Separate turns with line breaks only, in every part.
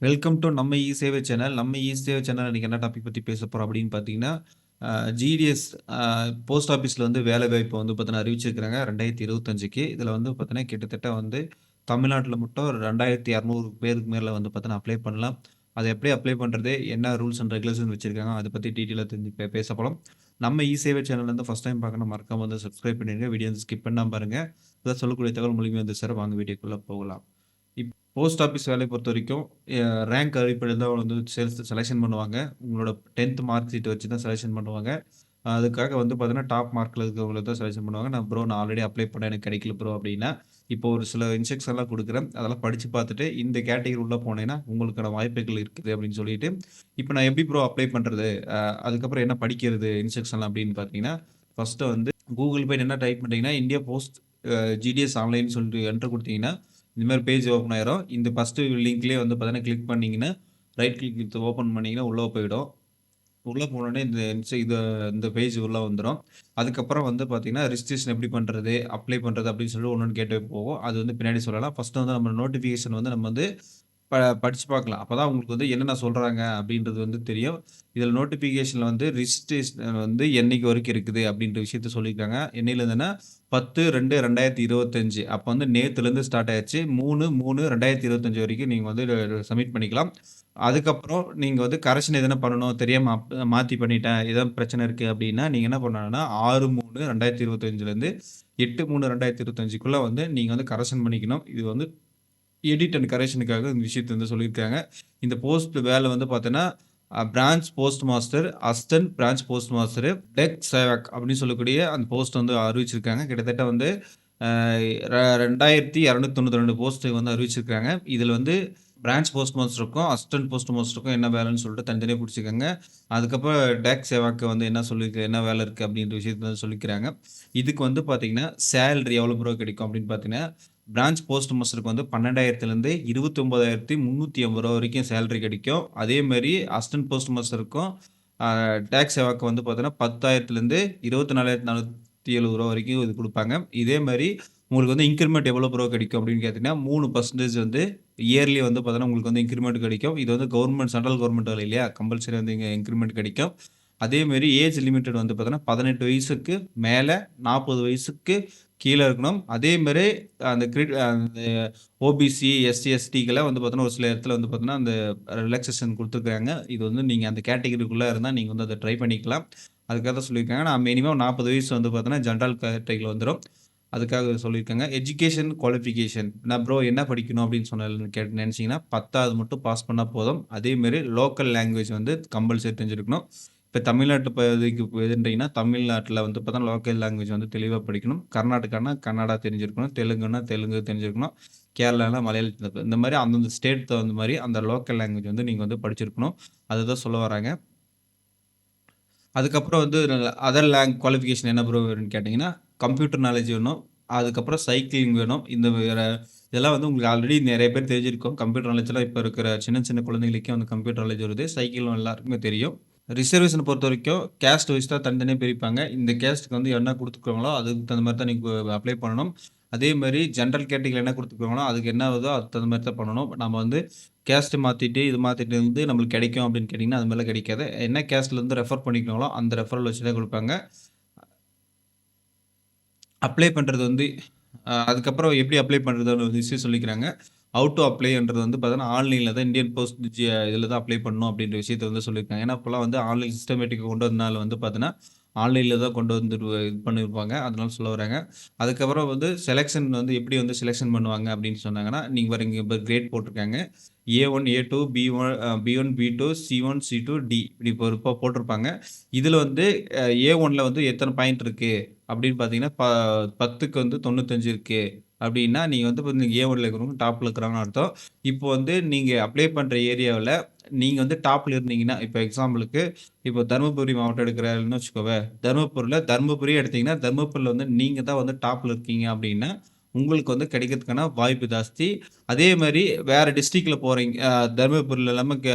Welcome to நம்ம இ சேவை channel. நம்ம இ சேவை சேனல் இன்னைக்கு என்ன டாபிக் பற்றி பேச போகிறோம் அப்படின்னு பார்த்தீங்கன்னா, ஜிடிஎஸ் போஸ்ட் ஆஃபீஸில் வந்து வேலைவாய்ப்பு வந்து பார்த்தீங்கன்னா அறிவிச்சிருக்கிறாங்க ரெண்டாயிரத்தி இருபத்தஞ்சுக்கு இதில் வந்து பார்த்தீங்கன்னா, கிட்டத்தட்ட வந்து தமிழ்நாட்டில் மட்டும் 2200 பேருக்கு மேலே வந்து பார்த்தீங்கன்னா அப்ளை பண்ணலாம். அதை எப்படி அப்ளை பண்ணுறது என்ன ரூல்ஸ் அண்ட் ரெகுலேஷன் வச்சுருக்காங்க அதை பற்றி டீட்டெயிலாக தெரிஞ்சு பே பேச போகலாம் நம்ம இ சேவை சேனல் வந்து ஃபஸ்ட் டைம் பார்க்கணும் மறக்காம வந்து சப்ஸ்கிரைப் பண்ணிடுங்க. வீடியோ வந்து ஸ்கிப் பண்ணாமல் பாருங்கள் அப்பதான் சொல்லக்கூடிய தகவல் மூலியமா வந்து சார் வாங்க வீடியோக்குள்ளே போகலாம். போஸ்ட் ஆஃபீஸ் வேலையை பொறுத்த வரைக்கும் ரேங்க் அடிப்படையில் தான் வந்து செல்ஸ் செலக்ஷன் பண்ணுவாங்க. உங்களோட 10த் மார்க் ஷீட் வச்சு தான் செலெக்ஷன் பண்ணுவாங்க. அதுக்காக வந்து பார்த்தீங்கன்னா, டாப் மார்க்கில் இருக்கிறவங்கள தான் செலக்ஷன் பண்ணுவாங்க. நான் ப்ரோ நான் ஆல்ரெடி அப்ளை பண்ணேன். எனக்கு கிடைக்கல ப்ரோ அப்படின்னா, இப்போ ஒரு சில இன்ஸ்ட்ரக்ஷன்லாம் கொடுக்குறேன் அதெல்லாம் படித்து பார்த்துட்டு, இந்த கேட்டகரி உள்ளே போனேன்னா உங்களுக்கான வாய்ப்புகள் இருக்குது அப்படின்னு சொல்லிட்டு, இப்போ நான் எப்படி ப்ரோ அப்ளை பண்ணுறது அதுக்கப்புறம் என்ன படிக்கிறது? இன்ஸ்ட்ரக்ஷன்லாம் அப்படின்னு பார்த்தீங்கன்னா, ஃபர்ஸ்ட்டு வந்து கூகுள் போய்ட்டு என்ன டைப் பண்றீங்கன்னா, இந்தியா போஸ்ட் ஜிடிஎஸ் ஆன்லைன் சொல்லிட்டு என்ட்ரு கொடுத்தீங்கன்னா இந்த மாதிரி பேஜ் ஓப்பன் ஆயிரும். இந்த ஃபஸ்ட்டு லிங்க்லேயே வந்து பார்த்தீங்கன்னா, கிளிக் பண்ணிங்கன்னா ரைட் கிளிக் ஓப்பன் பண்ணீங்கன்னா, உள்ளே போயிடும். உள்ளே போனோடனே இந்த இது இந்த பேஜ் உள்ளே வந்துடும் அதுக்கப்புறம் வந்து பார்த்திங்கன்னா ரிஜிஸ்ட்ரேஷன் எப்படி பண்ணுறது அப்ளை பண்ணுறது அப்படின்னு சொல்லி ஒன்று கேட்டு போகும். அது வந்து பின்னாடி சொல்லலாம். ஃபஸ்ட்டு வந்து நம்ம நோட்டிஃபிகேஷன் வந்து நம்ம வந்து ப படிச்சு பார்க்கலாம். அப்பதான் உங்களுக்கு வந்து என்னென்ன சொல்கிறாங்க அப்படின்றது வந்து தெரியும். இதில் நோட்டிஃபிகேஷனில் வந்து ரிஜிஸ்ட்ரேஷன் வந்து என்னைக்கு வரைக்கும் இருக்குது அப்படின்ற விஷயத்த சொல்லியிருக்காங்க. என்னையிலேருந்தேன்னா பத்து ரெண்டு ரெண்டாயிரத்தி இருபத்தஞ்சி அப்போ வந்து நேற்றுலேருந்து ஸ்டார்ட் ஆகிடுச்சு மூணு மூணு ரெண்டாயிரத்தி இருபத்தஞ்சி வரைக்கும் நீங்கள் வந்து சப்மிட் பண்ணிக்கலாம். அதுக்கப்புறம் நீங்கள் வந்து கரெக்ஷன் எதனா பண்ணணும். தெரியாம அப் மாத்தி பண்ணிட்டேன். எதாவது பிரச்சனை இருக்குது அப்படின்னா, நீங்கள் என்ன பண்ணணும்னா 6/3/2025லேருந்து 8/3/2025க்குள்ள வந்து நீங்கள் வந்து கரெக்ஷன் பண்ணிக்கணும். இது வந்து எடிட் அண்ட் கரெக்ஷனுக்காக இந்த விஷயத்தை வந்து சொல்லியிருக்காங்க. இந்த போஸ்ட் வேலை வந்து பார்த்தீங்கன்னா, branch post master, assistant branch post master, Dak Sevak அப்படின்னு சொல்லக்கூடிய அந்த போஸ்ட் வந்து அறிவிச்சிருக்காங்க. கிட்டத்தட்ட வந்து அ ர 2292 போஸ்ட் வந்து அறிவிச்சிருக்காங்க. இதில் வந்து பிரான்ச் போஸ்ட் மாஸ்டருக்கும், அசிஸ்டன்ட் போஸ்ட் மாஸ்டருக்கும் என்ன வேலைன்னு சொல்லிட்டு தனித்தனியா பிடிச்சிருக்காங்க அதுக்கப்புறம் டெக் சேவாக்கு வந்து என்ன சொல்லிருக்கு என்ன வேலை இருக்குது அப்படின்ற விஷயத்த வந்து சொல்லிக்கிறாங்க. இதுக்கு வந்து பார்த்தீங்கன்னா, சேலரி எவ்வளோ ரூபா கிடைக்கும் அப்படின்னு பார்த்தீங்கன்னா, பிரான்ச் போஸ்ட் மாஸ்டருக்கு வந்து பன்னெண்டாயிரத்துலேருந்து இருபத்தொம்போதாயிரத்தி முந்நூற்றி ஐம்பது ரூபா வரைக்கும் சேலரி கிடைக்கும். அதேமாரி அசிஸ்டன்ட் போஸ்ட் மாஸ்டருக்கும், டேக்ஸ் சேவாக்கு வந்து பார்த்தோன்னா பத்தாயிரத்துலேருந்து இருபத்தி நாலாயிரத்தி நானூற்றி எழுபது ரூபா வரைக்கும் இது கொடுப்பாங்க இதே மாதிரி உங்களுக்கு வந்து இன்க்ரிமெண்ட் எவ்வளோ ப்ரோ கிடைக்கும் அப்படின்னு கேட்டிங்கன்னா மூணு பர்சன்டேஜ் வந்து இயர்லி வந்து பார்த்தோன்னா உங்களுக்கு வந்து இன்க்ரிமெண்ட் கிடைக்கும். இது வந்து கவர்மெண்ட் சென்ட்ரல் கவர்மெண்ட் வேலை இல்லையா? கம்பல்சரி வந்து இங்கே இன்க்ரிமெண்ட் கிடைக்கும். அதேமாரி ஏஜ் லிமிட்டட் வந்து பார்த்தோன்னா பதினெட்டு வயசுக்கு மேலே நாற்பது வயசுக்கு கீழே இருக்கணும். அதே மாரி அந்த கிரிட் அந்த ஓபிசி, எஸ்சி, எஸ்டிக்கெல்லாம் வந்து பார்த்தோன்னா ஒரு சில இடத்துல வந்து பார்த்தோன்னா அந்த ரிலாக்ஸேஷன் கொடுத்துருக்காங்க இது வந்து நீங்கள் அந்த கேட்டகரிக்குள்ளே இருந்தால் நீங்கள் வந்து அதை ட்ரை பண்ணிக்கலாம். அதுக்காக தான் சொல்லியிருக்காங்க. நான் மினிமம் 40 வயசு வந்து பார்த்தோன்னா ஜென்ரல் கேட்டகரியில் வந்துடும் அதுக்காக சொல்லியிருக்காங்க. எஜுகேஷன் குவாலிஃபிகேஷன் நான் ப்ரோ என்ன படிக்கணும் அப்படின்னு சொன்ன கேட்டு நினச்சிங்கன்னா பத்தாவது மட்டும் பாஸ் பண்ணால் போதும். அதேமாரி லோக்கல் லாங்குவேஜ் வந்து கம்பல்சரி தெரிஞ்சிருக்கணும். இப்போ தமிழ்நாட்டு பகுதிக்கு எதுன்றீங்கன்னா தமிழ்நாட்டில் வந்து பார்த்தா லோக்கல் லாங்குவேஜ் வந்து தெளிவாக படிக்கணும். கர்நாடகானா கன்னடா தெரிஞ்சிருக்கணும். தெலுங்குனா தெலுங்கு தெரிஞ்சிருக்கணும். கேரளானா மலையாளம் இந்த மாதிரி அந்தந்த ஸ்டேட் தகுந்த மாதிரி அந்த லோக்கல் லாங்குவேஜ் வந்து நீங்கள் வந்து படிச்சிருக்கணும். அதுதான் சொல்ல வராங்க. அதுக்கப்புறம் வந்து அதர் லேங் குவாலிஃபிகேஷன் என்ன ப்ரோ வேணும்னு கேட்டீங்கன்னா, கம்ப்யூட்டர் நாலேஜ் வேணும். அதுக்கப்புறம் சைக்கிளிங் வேணும். இந்த வேற இதெல்லாம் வந்து உங்களுக்கு ஆல்ரெடி நிறைய பேர் தெரிஞ்சிருக்கும். கம்ப்யூட்டர் நாலேஜ்லாம் இப்போ இருக்கிற சின்ன சின்ன குழந்தைகளுக்கே வந்து கம்ப்யூட்டர் நாலேஜ் வருது. சைக்கிளும் எல்லாருக்குமே தெரியும். ரிசர்வேஷனை பொறுத்த வரைக்கும் கேஸ்ட் வைஸ் தான் தனித்தனியாக பிரிப்பாங்க. இந்த கேஸ்ட்டுக்கு வந்து என்ன கொடுத்துருக்காங்களோ அதுக்கு தகுந்த மாதிரி தான் நீங்கள் அப்ளை பண்ணணும். அதே மாதிரி ஜென்ரல் கேட்டகரில என்ன கொடுத்துருக்காங்களோ அதுக்கு என்ன ஆகுதோ அதுக்கு தகுந்த மாதிரி தான் பண்ணணும். நம்ம வந்து கேஸ்ட்டு மாற்றிட்டு இது மாற்றிட்டு வந்து நம்மளுக்கு கிடைக்கும் அப்படின்னு கேட்டிங்கன்னா அது மாதிரிலாம் கிடைக்காது. என்ன கேஸ்ட்லேருந்து ரெஃபர் பண்ணிக்கிறாங்களோ அந்த ரெஃபரல் வச்சு தான் கொடுப்பாங்க அப்ளை பண்ணுறது வந்து அதுக்கப்புறம் எப்படி அப்ளை பண்ணுறதுன்னு ஒரு விஷயம் சொல்லிக்கிறாங்க. அவுட் டு அப்ளைன்றது வந்து பார்த்தீங்கன்னா, ஆன்லைனில் தான் இந்தியன் போஸ்ட் ஜி இதில் தான் அப்ளை பண்ணணும் அப்படின்ற விஷயத்த வந்து சொல்லியிருக்காங்க. ஏன்னா, இப்போலாம் வந்து ஆன்லைன் சிஸ்டமேட்டிக்கா கொண்டு வந்தனால வந்து பார்த்தீங்கன்னா, ஆன்லைனில் தான் கொண்டு வந்து இது பண்ணியிருப்பாங்க. அதனால சொல்ல வராங்க. அதுக்கப்புறம் வந்து செலெக்ஷன் வந்து எப்படி வந்து செலெக்ஷன் பண்ணுவாங்க அப்படின்னு சொன்னாங்கன்னா, நீங்கள் வரீங்க இப்போ கிரேட் போட்டிருக்காங்க. A one A two B one B one B two C one C two D இப்படி இப்போ போட்டிருப்பாங்க. இதில் வந்து ஏ ஒனில் வந்து எத்தனை பாயிண்ட் இருக்குது அப்படின்னு பார்த்தீங்கன்னா, ப 10க்கு வந்து தொண்ணூத்தஞ்சு இருக்குது அப்படின்னா, நீங்கள் வந்து இப்ப நீங்க ஏ1ல இருக்கிறவங்க டாப்பில் இருக்கிறாங்கன்னு அர்த்தம். இப்போ வந்து நீங்கள் அப்ளை பண்ணுற ஏரியாவில் நீங்கள் வந்து டாப்பில் இருந்தீங்கன்னா, இப்போ எக்ஸாம்பிளுக்கு இப்போ தர்மபுரி மாவட்டம் எடுக்கிறேன்னு வச்சுக்கோவே தருமபுரியில் தருமபுரி எடுத்தீங்கன்னா, தருமபுரியில் வந்து நீங்கள் தான் வந்து டாப்பில் இருக்கீங்க அப்படின்னா, உங்களுக்கு வந்து கிடைக்கிறதுக்கான வாய்ப்பு ஜாஸ்தி. அதே மாதிரி வேறு டிஸ்ட்ரிக்டில் போகிறீங்க தருமபுரியில் இல்லாமல் க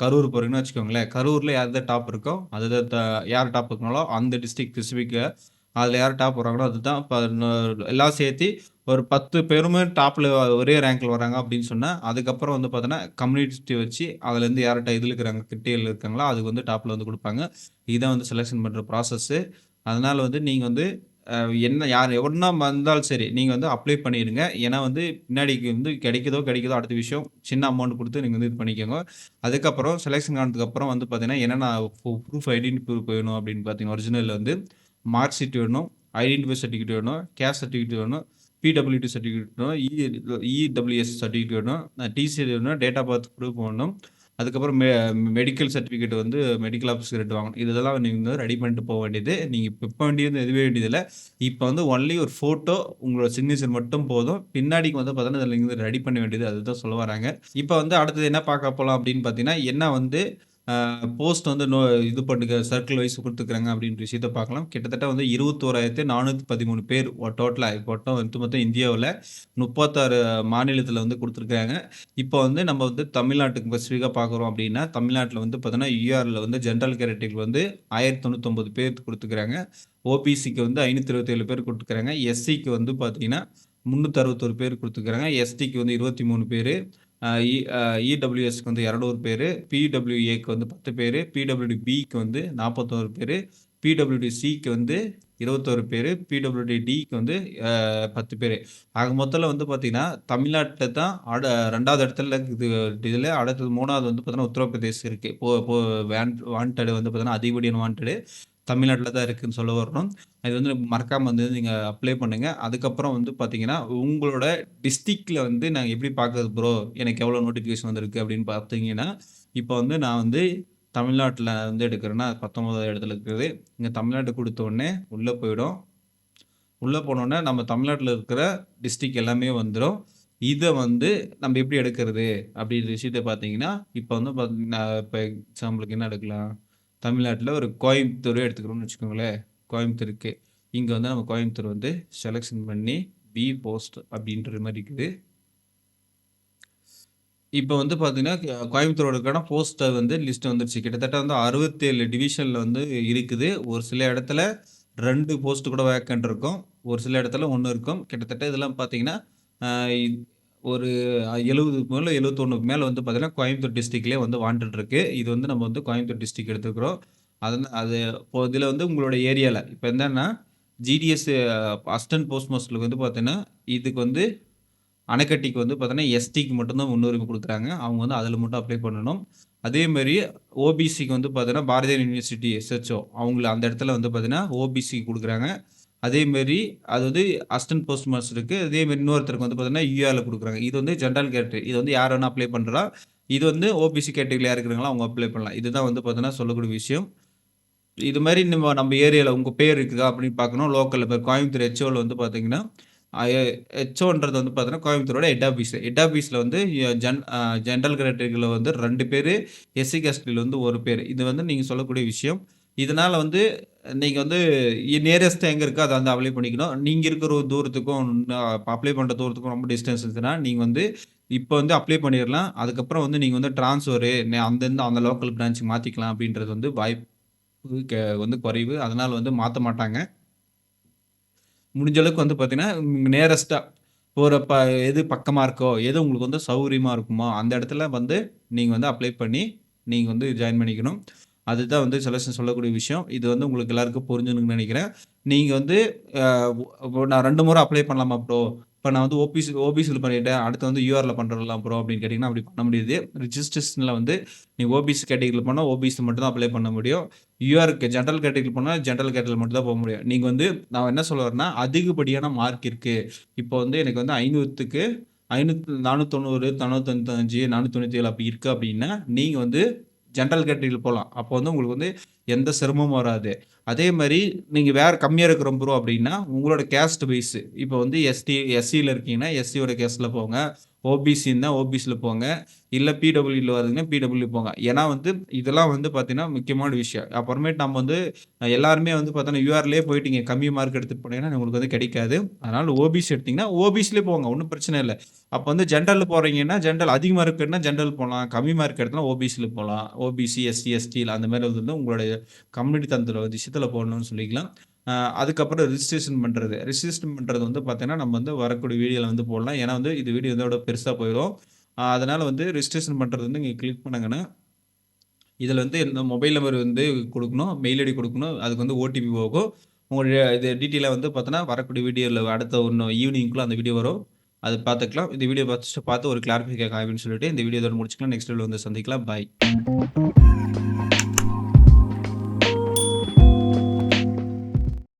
கரூர் போகிறீங்கன்னு வச்சுக்கோங்களேன். கரூரில் யார் தான் டாப் இருக்கோ, அதுதான் த யார் டாப் இருக்காங்களோ அந்த டிஸ்ட்ரிக்ட் ஸ்பெசிஃபிக்காக அதில் யார் டாப் வராங்களோ அதுதான் இப்போ எல்லாம் சேர்த்து ஒரு 10 பேருமே டாப்பில் ஒரே ரேங்கில் வராங்க அப்படின்னு சொன்னால் அதுக்கப்புறம் வந்து பார்த்தோன்னா கம்யூனிட்டி வச்சு அதுலேருந்து யார்கிட்ட இதில் இருக்கிறாங்க கிட்டேயில் இருக்காங்களோ, அதுக்கு வந்து டாப்பில் வந்து கொடுப்பாங்க இதுதான் வந்து செலெக்ஷன் பண்ணுற ப்ராசஸ்ஸு. அதனால் வந்து நீங்கள் வந்து என்ன யார் எவ்வளோனா வந்தாலும் சரி, நீங்கள் வந்து அப்ளை பண்ணிடுங்க ஏன்னா வந்து பின்னாடிக்கு வந்து கிடைக்குதோ கிடைக்குதோ அடுத்த விஷயம். சின்ன அமௌண்ட் கொடுத்து நீங்கள் வந்து இது பண்ணிக்கோங்க. அதுக்கப்புறம் செலெக்ஷன் ஆனதுக்கப்புறம் வந்து பார்த்தீங்கன்னா, என்னென்ன ப்ரூஃப் ஐடென்டி ப்ரூஃப் வேணும் அப்படின்னு பார்த்தீங்கன்னா, ஒரிஜினல் வந்து மார்க் ஷீட் வேணும், ஐடென்டிஃபை சர்டிஃபிகேட் வேணும், கேஸ்ட் சர்டிஃபிகேட் வேணும், பிடபிள்யூடி சர்டிஃபிகேட் வேணும், இ இடபிள்யூஎஸ் சர்டிஃபிகேட் வேணும், டிசி வேணும், டேட் ஆஃப் பர்த் ப்ரூஃப் வேணும். அதுக்கப்புறம் மெ மெடிக்கல் சர்டிஃபிகேட் வந்து மெடிக்கல் ஆஃபீஸர் கிட்ட வாங்கணும். இதெல்லாம் நீங்கள் வந்து ரெடி பண்ணிட்டு போக வேண்டியது. நீங்கள் இப்போ இப்ப வேண்டியது எதுவே வேண்டியதில்லை இப்போ வந்து ஒன்லி ஒரு ஃபோட்டோ, உங்களோட சிக்னேச்சர் மட்டும் போதும். பின்னாடிக்கு வந்து பார்த்தோன்னா இதில் நீங்கள் ரெடி பண்ண வேண்டியது அதுதான் சொல்ல வராங்க. இப்போ வந்து அடுத்தது என்ன பார்க்க போகலாம் அப்படின்னு பார்த்தீங்கன்னா, என்ன வந்து போஸ்ட் வந்து நோ இது பண்ணுங்க சர்க்கிள் வைஸ் கொடுத்துக்கிறாங்க அப்படின்ற விஷயத்த பார்க்கலாம். கிட்டத்தட்ட வந்து 21,413 பேர் டோட்டலாக மொத்தம் வந்து மொத்தம் இந்தியாவில் முப்பத்தாறு மாநிலத்தில் வந்து கொடுத்துருக்காங்க இப்போ வந்து நம்ம வந்து தமிழ்நாட்டுக்கு ஸ்பெசிஃபிக்காக பார்க்குறோம் அப்படின்னா, தமிழ்நாட்டில் வந்து பார்த்தோன்னா யூஆரில் வந்து ஜென்ரல் கேரட்டிக்கு வந்து 1099 பேர் குடுத்துருக்காங்க. ஓபிசிக்கு வந்து 527 பேர் கொடுத்துருக்காங்க எஸ்சிக்கு வந்து பார்த்தீங்கன்னா, 361 பேர் குடுத்துருக்காங்க. எஸ்டிக்கு வந்து இருபத்தி மூணு பேர் இ இடபிள்யூஎஸ்க்கு வந்து இரநூறு பேர் பிடபிள்யூஏக்கு வந்து பத்து பேர் பிடபிள்யூடி பிக்கு வந்து நாற்பத்தோரு பேர் பிடபிள்யூடி சிக்கு வந்து இருபத்தோரு பேர் பிடபிள்யூடி டிக்கு வந்து பத்து பேர். ஆக மொத்தத்தில் வந்து பார்த்திங்கன்னா தமிழ்நாட்டில் தான் அட ரெண்டாவது இடத்துல இது இதில் அடுத்தது மூணாவது வந்து பார்த்தீங்கன்னா, உத்தரப்பிரதேஷ் இருக்குது இப்போது இப்போது வாண்ட் வாண்டடு வந்து பார்த்தீங்கன்னா, அதிகப்படியான வாண்டடு தமிழ்நாட்டில் தான் இருக்குதுன்னு சொல்ல வர்றோம். இது வந்து மறக்காமல் வந்து நீங்கள் அப்ளை பண்ணுங்கள் அதுக்கப்புறம் வந்து பார்த்தீங்கன்னா, உங்களோட டிஸ்ட்ரிக்டில் வந்து நாங்கள் எப்படி பார்க்குறது ப்ரோ? எனக்கு எவ்வளோ நோட்டிஃபிகேஷன் வந்திருக்கு அப்படின்னு பார்த்தீங்கன்னா, இப்போ வந்து நான் வந்து தமிழ்நாட்டில் வந்து எடுக்கிறேன்னா, 19வது இடத்துல இருக்குது. இங்கே தமிழ்நாட்டு குடுத்த உடனே போயிடும். உள்ளே போனோடனே நம்ம தமிழ்நாட்டில் இருக்கிற டிஸ்ட்ரிக்ட் எல்லாமே வந்துடும் இதை வந்து நம்ம எப்படி எடுக்கிறது? அப்படின்ற விஷயத்த பார்த்தீங்கன்னா, இப்போ வந்து பார்த்தீங்கன்னா, இப்போ எக்ஸாம்பிளுக்கு என்ன எடுக்கலாம்? தமிழ்நாட்டில் ஒரு கோயம்புத்தூர் எடுத்துக்கிறோம்னு வச்சுக்கோங்களேன். கோயம்புத்தூருக்கு. இங்கே வந்து நம்ம கோயம்புத்தூர் வந்து செலெக்ஷன் பண்ணி பி போஸ்ட் அப்படின்ற மாதிரி இருக்குது. இப்போ வந்து பார்த்தீங்கன்னா, க கோயம்புத்தூரோடக்கான வந்து லிஸ்ட் வந்துருச்சு. கிட்டத்தட்ட வந்து அறுபத்தேழு டிவிஷனில் வந்து இருக்குது. ஒரு சில இடத்துல ரெண்டு போஸ்ட் கூட வேக்கன்ட் இருக்கும். ஒரு சில இடத்துல ஒன்று இருக்கும். கிட்டத்தட்ட இதெல்லாம் பார்த்தீங்கன்னா, ஒரு 70க்கு மேல 71க்கு மேல வந்து பார்த்தீங்கன்னா, கோயம்புத்தூர் டிஸ்ட்ரிக்ட்லேயே வந்து வாண்டட் இருக்கு. இது வந்து நம்ம வந்து கோயம்புத்தூர் டிஸ்ட்ரிக்ட் எடுத்துக்கிறோம். அதனா அது இப்போ இதில் வந்து உங்களோட ஏரியாவில் இப்போ என்னன்னா, ஜிடிஎஸ் அஸ்டன் போஸ்ட் மாஸ்டருக்கு வந்து பார்த்தீங்கன்னா, இதுக்கு வந்து அணைக்கட்டிக்கு வந்து பார்த்தீங்கன்னா, எஸ்டிக்கு மட்டும் தான் முன்னுரிமை கொடுக்குறாங்க அவங்க வந்து அதில் மட்டும் அப்ளை பண்ணணும். அதேமாரி ஓபிசிக்கு வந்து பார்த்தீங்கன்னா, பாரதியார் யூனிவர்சிட்டி எஸ்ஹெச்ஓ அவங்கள அந்த இடத்துல வந்து பார்த்தீங்கன்னா, ஓபிசிக்கு கொடுக்குறாங்க அதேமாரி அது வந்து அசிஸ்டன்ட் போஸ்ட் மாஸ்டருக்கு அதேமாரி இன்னொருத்தருக்கு வந்து பார்த்தீங்கன்னா, யூஆர்ல கொடுக்குறாங்க இது வந்து ஜென்ரல் கேட்டகரி. இது வந்து யார் வேணால் அப்ளை பண்ணுறா இது வந்து ஓபிசி கேட்டகரில யார் இருக்கிறாங்களோ அவங்க அப்ளை பண்ணலாம். இதுதான் வந்து பார்த்தீங்கன்னா, சொல்லக்கூடிய விஷயம். இது மாதிரி நம்ம நம்ம ஏரியாவில் உங்கள் பேர் இருக்குதா அப்படின்னு பார்க்கணும். லோக்கலில் இப்ப கோயம்புத்தூர் ஹெச்ஓவில் வந்து பார்த்தீங்கன்னா, ஹெச்ஓன்றது வந்து பார்த்தீங்கன்னா, கோயம்புத்தூரோட ஹெட் ஆஃபீஸ். ஹெட் ஆஃபீஸில் வந்து ஜென் ஜென்ரல் கேட்டகரியில் வந்து ரெண்டு பேர் எஸ்சி கேஸ்டில் வந்து ஒரு பேர் இது வந்து நீங்கள் சொல்லக்கூடிய விஷயம். இதனால் வந்து நீங்கள் வந்து நியரஸ்ட் எங்கே இருக்கோ அதை வந்து அப்ளை பண்ணிக்கணும். நீங்கள் இருக்கிற தூரத்துக்கும் அப்ளை பண்ணுற தூரத்துக்கும் ரொம்ப டிஸ்டன்ஸ் இருந்துச்சுன்னா, நீங்கள் வந்து இப்போ வந்து அப்ளை பண்ணிடலாம் அதுக்கப்புறம் வந்து நீங்கள் வந்து ட்ரான்ஸ்ஃபரு அந்தந்த அந்த லோக்கல் பிரான்ச்சுக்கு மாற்றிக்கலாம் அப்படின்றது வந்து வாய்ப்பு க வந்து குறைவு. அதனால் வந்து மாற்ற மாட்டாங்க. முடிஞ்ச அளவுக்கு வந்து பார்த்தீங்கன்னா, நேரஸ்ட்டாக போகிற ப எது பக்கமாக இருக்கோ, எது உங்களுக்கு வந்து சௌகரியமாக இருக்குமோ, அந்த இடத்துல வந்து நீங்கள் வந்து அப்ளை பண்ணி, நீங்கள் வந்து ஜாயின் பண்ணிக்கணும். அதுதான் வந்து செலக்ஷன் சொல்லக்கூடிய விஷயம். இது வந்து உங்களுக்கு எல்லாருக்கும் புரிஞ்சுன்னு நினைக்கிறேன் நீங்கள் வந்து நான் ரெண்டு முறை அப்ளை பண்ணலாமா ப்ரோ? இப்போ நான் வந்து ஓபிசி ஓபிசியில் பண்ணிட்டேன். அடுத்து வந்து யூஆரில் பண்ணுறலாம் ப்ரோ அப்படின்னு கேட்டிங்கன்னா அப்படி பண்ண முடியாது. ரிஜிஸ்ட்ரேஷனில் வந்து நீ ஓபிசி கேட்டகரியில் போனால் ஓபிசி மட்டும் தான் அப்ளை பண்ண முடியும். யூஆருக்கு ஜென்ரல் கேட்டகரியில் போனால் ஜென்ரல் கேட்டகரியில் மட்டும் தான் போக முடியும். நீங்கள் வந்து நான் என்ன சொல்ல வரேன்னா, அதிகப்படியான மார்க் இருக்குது இப்போ வந்து எனக்கு வந்து 500க்கு 500 490, 495, 497 அப்படி இருக்கு அப்படின்னா, நீங்கள் வந்து ஜென்ரல் கேட்டகரில போகலாம் அப்போ வந்து உங்களுக்கு வந்து எந்த சிரமமும் வராது. அதே மாதிரி நீங்கள் வேறு கம்மியாக இருக்கிற ப்ரோ அப்படின்னா, உங்களோட கேஸ்ட் வைஸு இப்போ வந்து எஸ்டி எஸ்சியில் இருக்கீங்கன்னா, எஸ்சியோட கேஸ்ட்டில் போங்க. ஓபிசின்னா ஓபிசில போங்க. இல்லை பிடபிள்யூவில் வருதுன்னா பிடபிள்யூ போங்க. ஏன்னா வந்து இதெல்லாம் வந்து பார்த்தீங்கன்னா, முக்கியமான விஷயம். அப்புறமேட்டு நம்ம வந்து எல்லாருமே வந்து பார்த்தோன்னா, யூஆர்லேயே போயிட்டீங்க கம்மி மார்க் எடுத்துட்டு போனீங்கன்னா, உங்களுக்கு வந்து கிடைக்காது. அதனால் ஓபிசி எடுத்தீங்கன்னா, ஓபிசிலே போங்க. ஒன்றும் பிரச்சனை இல்லை அப்போ வந்து ஜென்ரலில் போகிறீங்கன்னா ஜென்ரல் அதிக மார்க் எடுத்தா ஜென்ரல் போகலாம் கம்மி மார்க் எடுத்தா ஓபிசியில் போகலாம் ஓபிசி, எஸ்சி, எஸ்டியில் அந்த மாதிரி வந்து உங்களுடைய கம்யூனிட்டி தந்துற விஷயத்தில் போடணும்னு சொல்லிக்கலாம். அதுக்கப்புறம் ரிஜிஸ்ட்ரேஷன் பண்ணுறது ரிஜிஸ்ட்ரேஷன் பண்ணுறது வந்து பார்த்தீங்கன்னா, நம்ம வந்து வரக்கூடிய வீடியோவில் வந்து போடலாம். ஏன்னா வந்து இது வீடியோ இதோட பெருசாக போயிடும் அதனால் வந்து ரிஜிஸ்ட்ரேஷன் பண்ணுறது வந்து இங்கே கிளிக் பண்ணுங்கன்னா, இதில் வந்து இந்த மொபைல் நம்பர் வந்து கொடுக்கணும் மெயில் ஐடி கொடுக்கணும் அதுக்கு வந்து ஓடிபி போகும். உங்களுடைய இது டீட்டெயிலாக வந்து பார்த்தோன்னா, வரக்கூடிய வீடியோவில் அடுத்த ஒன்று ஈவினிங்குள்ள அந்த வீடியோ வரும். அது பார்த்துக்கலாம். இந்த வீடியோ பார்த்து பார்த்து ஒரு கிளாரிஃபிகேஷன் ஆகும்னு சொல்லிட்டு, இந்த வீடியோ இதோட முடிச்சுக்கலாம். நெக்ஸ்ட் வீடியோ வந்து சந்திக்கலாம். பாய்.